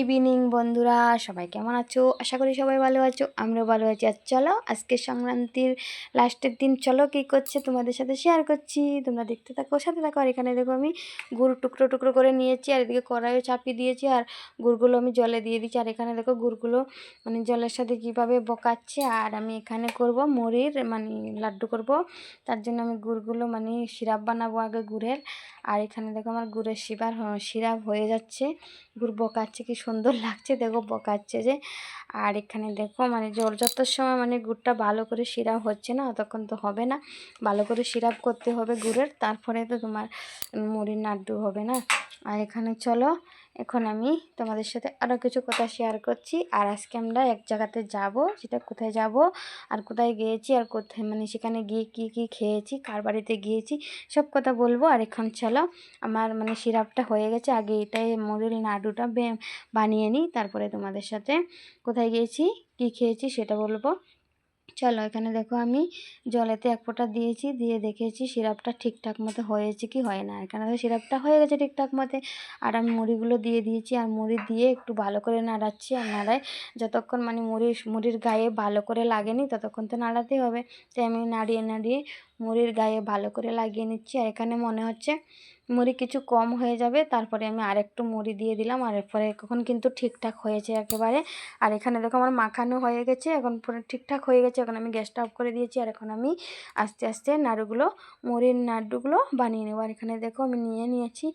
Evening বন্ধুরা। সবাই কেমন আছো? আশা করি সবাই ভালো আছো আমরাও ভালো আছি। আর চলো, আজকে সংক্রান্তির লাস্টের দিন, চলো কী করছে তোমাদের সাথে শেয়ার করছি। তোমরা দেখতে থাকো, সাথে থাকো। আর এখানে দেখো আমি গুড় টুকরো টুকরো করে নিয়েছি, আর এদিকে কড়াইও চাপিয়ে দিয়েছি, আর গুড়গুলো আমি জলে দিয়ে দিচ্ছি। আর এখানে দেখো গুড়গুলো মানে জলের সাথে কীভাবে বকাচ্ছে, আর আমি এখানে করব মুড়ির মানে লাড্ডু করব। তার জন্য আমি গুড়গুলো মানে সিরাপ বানাবো আগে গুড়ের। আর এখানে দেখো আমার গুড়ের শিবার সিরাপ হয়ে যাচ্ছে। গুড় বকাচ্ছে, কি সুন্দর লাগছে, দেখো বকাচ্ছে যে। আর এখানে দেখো মানে জল যতর সময় মানে গুড়টা ভালো করে সিরাপ হচ্ছে না, অতক্ষণ তো হবে না। ভালো করে সিরাপ করতে হবে গুড়ের, তারপরে তো তোমার মুড়ির নাড্ডু হবে না। আর এখানে চলো এখন আমি তোমাদের সাথে আরও কিছু কথা শেয়ার করছি। আর আজকে আমরা এক জায়গাতে যাব, সেটা কোথায় যাব, আর কোথায় গিয়েছি, আর কোথায় মানে সেখানে গিয়ে কি কি খেয়েছি, কার বাড়িতে গিয়েছি, সব কথা বলব। আর এখন চলো, আমার মানে সিরাপটা হয়ে গেছে, আগে এটাই মুড়ির নাড়ুটা বানিয়ে নিই, তারপরে তোমাদের সাথে কোথায় গিয়েছি, কি খেয়েছি সেটা বলব। চলো এখানে দেখো আমি জলেতে এক ফোঁটা দিয়েছি, দিয়ে দেখেছি সিরাপটা ঠিকঠাক মতো হয়েছে কি হয় না। এখানে দেখো সিরাপটা হয়ে গেছে ঠিকঠাক মতে। আর আমি মুড়িগুলো দিয়ে দিয়েছি, আর মুড়ি দিয়ে একটু ভালো করে নাড়াচ্ছি। আর নাড়াই যতক্ষণ মানে মুড়ি, মুড়ির গায়ে ভালো করে লাগেনি ততক্ষণ তো নাড়াতেই হবে। তাই আমি নাড়িয়ে নাড়িয়ে মুড়ির গায়ে ভালো করে লাগিয়ে নিচ্ছি। আর এখানে মনে হচ্ছে মুড়ি কিছু কম হয়ে যাবে, তারপরে আমি আরেকটু মুড়ি দিয়ে দিলাম, আর এরপরে এখন কিন্তু ঠিকঠাক হয়েছে একেবারে। আর এখানে দেখো আমার মাখানো হয়ে গেছে, এখন পুরো ঠিকঠাক হয়ে গেছে, এখন আমি গ্যাসটা অফ করে দিয়েছি, আর এখন আমি আস্তে আস্তে নাড়ুগুলো, মুড়ির নাড়ুগুলো বানিয়ে নেব। আর এখানে দেখো আমি নিয়ে নিয়েছি,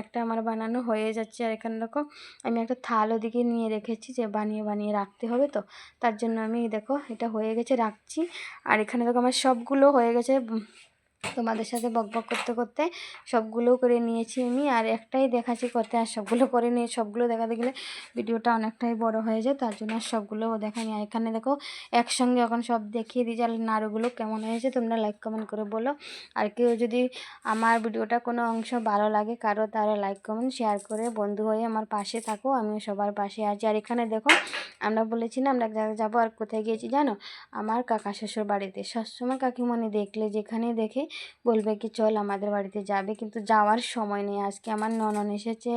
একটা আমার বানানো হয়ে যাচ্ছে, আর এখানে দেখো আমি একটা থাল ওদিকে নিয়ে রেখেছি, যে বানিয়ে বানিয়ে রাখতে হবে তো, তার জন্য আমি দেখো এটা হয়ে গেছে, রাখছি। আর এখানে দেখো আমার সবগুলো হয়ে গেছে তোমাদের সাথে বক বক করতে করতে সবগুলো করে নিয়েছি আমি। আর একটাই দেখাচ্ছি করতে, আর সবগুলো করে নিয়ে, সবগুলো দেখাতে গেলে ভিডিওটা অনেকটাই বড় হয়ে যায়, তার জন্য সবগুলো দেখানি আর এখানে দেখো, একসঙ্গে এখন সব দেখিয়ে দিই যে নাড়ুগুলো কেমন হয়েছে, তোমরা লাইক কমেন্ট করে বলো। আর কেউ যদি আমার ভিডিওটা কোনো অংশ ভালো লাগে, কারও তারা লাইক কমেন্ট শেয়ার করে বন্ধু হয়ে আমার পাশে থাকো, আমিও সবার পাশে আছি। আর এখানে দেখো, আমরা বলেছি না আমরা এক জায়গায় যাব আর কোথায় গিয়েছি জানো? আমার কাকা শ্বশুর বাড়িতে সবসময় কাকিমণি দেখলে যেখানে দেখে বলবে কি, চল আমাদের বাড়িতে যাবে। কিন্তু যাওয়ার সময় নেই। আজকে আমার ননন এসেছে,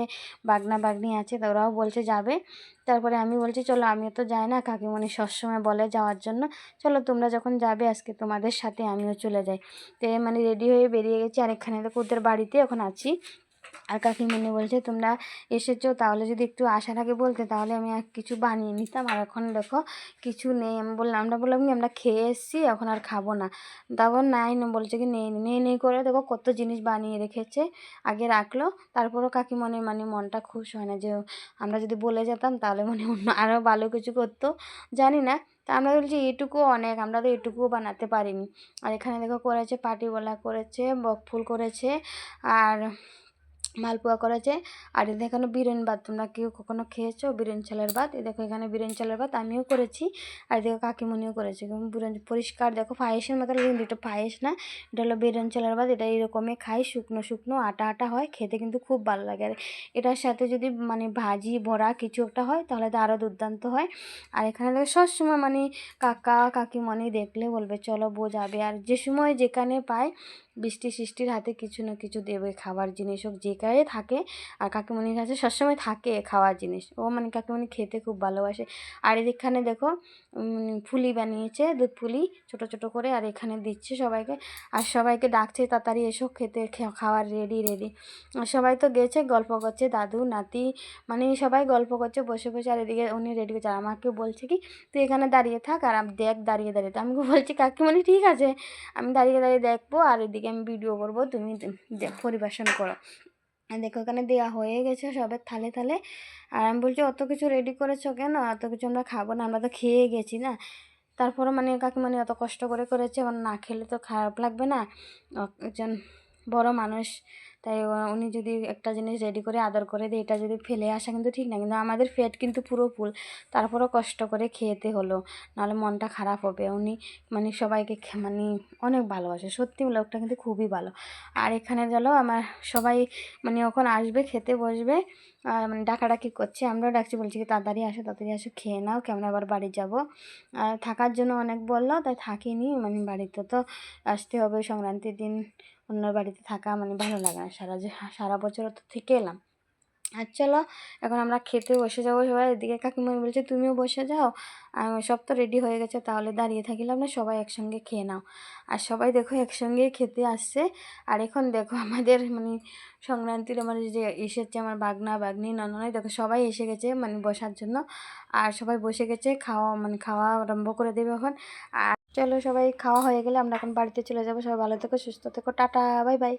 বাগনা বাগনি আছে ওরাও বলছে যাবে। তারপরে আমি বলছি, চলো আমিও তো যাই না। কাকিমণি সবসময় বলে যাওয়ার জন্য, চলো তোমরা যখন যাবে আজকে তোমাদের সাথে আমিও চলে যাই। তো মানে রেডি হয়ে বেরিয়ে গেছি। আর এখানে তো ওদের বাড়িতে এখন আছি। আর কাকিমণি বলছে, তোমরা এসেছ, তাহলে যদি একটু আশা থাকে বলতে, তাহলে আমি আর কিছু বানিয়ে নিতাম। আর এখন দেখো, কিছু নেই। আমি বললাম, আমরা বললাম কি, আমরা খেয়ে এসেছি, এখন আর খাব না। তারপর নাই বলছে কি, নেই নেই নেই করে দেখো, কত জিনিস বানিয়ে রেখেছে, আগে রাখল। তারপরও কাকিমণি মানে মনটা খুশ হয় না যে, আমরা যদি বলে যেতাম, তাহলে মানে অন্য আরও ভালো কিছু করতো। জানি না। তা আমরা বলছি এটুকু অনেক, আমরা তো এটুকুও বানাতে পারিনি। আর এখানে দেখো করেছে পাটিগোলা করেছে, বকফুল করেছে, আর মালপোয়া করেছে আর এদের এখানে বিরিয়ান ভাত, তোমরা কেউ কখনো খেয়েছো? বিরিয়ানি চালের ভাত। এ দেখো এখানে বিরিয়ানি চালের ভাত আমিও করেছি। আর দেখো কাকিমণিও করেছে। বিরিয়ানি পরিষ্কার, দেখো পায়েসের মতো কিন্তু এটা পায়েস না। এটা হলো বিরিয়ানি চালের ভাত। এটা এইরকমই খাই, শুকনো শুকনো, আটা আটা হয়। খেতে কিন্তু খুব ভালো লাগে। আর এটার সাথে যদি মানে ভাজি ভরা কিছু একটা হয়, তাহলে তো আরও দুর্দান্ত হয়। আর এখানে দেখো সবসময় মানে কাকা, কাকিমণি দেখলে বলবে, চলো বো যাবে। আর যে সময় যেখানে পায়, বৃষ্টি সৃষ্টির হাতে কিছু না কিছু দেবে। খাবার জিনিস হোক যে কায়ে থাকে। আর কাকিমণির কাছে সবসময় থাকে খাওয়ার জিনিস। ও মানে কাকিমণি খেতে খুব ভালোবাসে। আর এখানে দেখো ফুলি বানিয়েছে দুধ ফুলি ছোট ছোট করে আর এখানে দিচ্ছে সবাইকে। আর সবাইকে ডাকছে, তাড়াতাড়ি এসো, খেতে খাওয়ার রেডি রেডি সবাই তো গেছে, গল্প করছে, দাদু, নাতি মানে সবাই গল্প করছে, বসে বসে। আর এদিকে উনি রেডি করছে। আর আমাকে বলছে কি, তুই এখানে দাঁড়িয়ে থাক আর দেখ দাঁড়িয়ে দাঁড়িয়ে। আমি বলছি, কাকিমণি ঠিক আছে, আমি দাঁড়িয়ে দাঁড়িয়ে দেখব। আর এদিকে আমি ভিডিও করব, তুমি পরিবেশন করো। দেখো ওখানে দেওয়া হয়ে গেছে সবের থালে থালে। আর আমি বলছি, অত কিছু রেডি করেছ কেন? অত কিছু আমরা খাব না, আমরা তো খেয়ে গেছি না। তারপরে মানে কাকিমানি অত কষ্ট করে করেছে এবার না খেলে তো খারাপ লাগবে না। একজন বড় মানুষ। তাই উনি যদি একটা জিনিস রেডি করে আদর করে দিয়ে এটা যদি ফেলে আসা কিন্তু ঠিক না, কিন্তু আমাদের পেট কিন্তু পুরো ফুল তারপরও কষ্ট করে খেতে হলো, নাহলে মনটা খারাপ হবে। উনি মানে সবাইকে মানে অনেক ভালোবাসে, সত্যি লোকটা কিন্তু খুবই ভালো। আর এখানে গেল আমার সবাই মানে ওখানে আসবে, খেতে বসবে, আর মানে ডাকাডাকি করছে, আমরাও ডাকছি, বলছি কি তাড়াতাড়ি আসো তাড়াতাড়ি আসো, খেয়ে নাও, কেমন আবার বাড়ি যাব। আর থাকার জন্য অনেক বলল, তাই থাকিনি মানে বাড়িতে তো আসতে হবে, সংক্রান্তির দিন অন্য বাড়িতে থাকা মানে ভালো লাগে না। সারা যে সারা বছর তো থেকে এলাম। আর চলো, এখন আমরা খেতে বসে যাব সবাই। এদিকে কাকিমা বলছে, তুমিও বসে যাও। সব তো রেডি হয়ে গেছে, তাহলে দাঁড়িয়ে থাকিলাম না, সবাই একসঙ্গে খেয়ে নাও। আর সবাই দেখো একসঙ্গেই খেতে আসছে। আর এখন দেখো আমাদের মানে সংক্রান্তির আমার যে এসেছে আমার বাগনা, বাগনি নননাই দেখো সবাই এসে গেছে মানে বসার জন্য। আর সবাই বসে গেছে, খাওয়া মানে খাওয়া আরম্ভ করে দেবে এখন। আর চলো সবাই, খাওয়া হয়ে গেলে আমরা এখন বাড়িতে চলে যাব। সবাই ভালো থেকো, সুস্থ থেকো, টাটা, বাই বাই।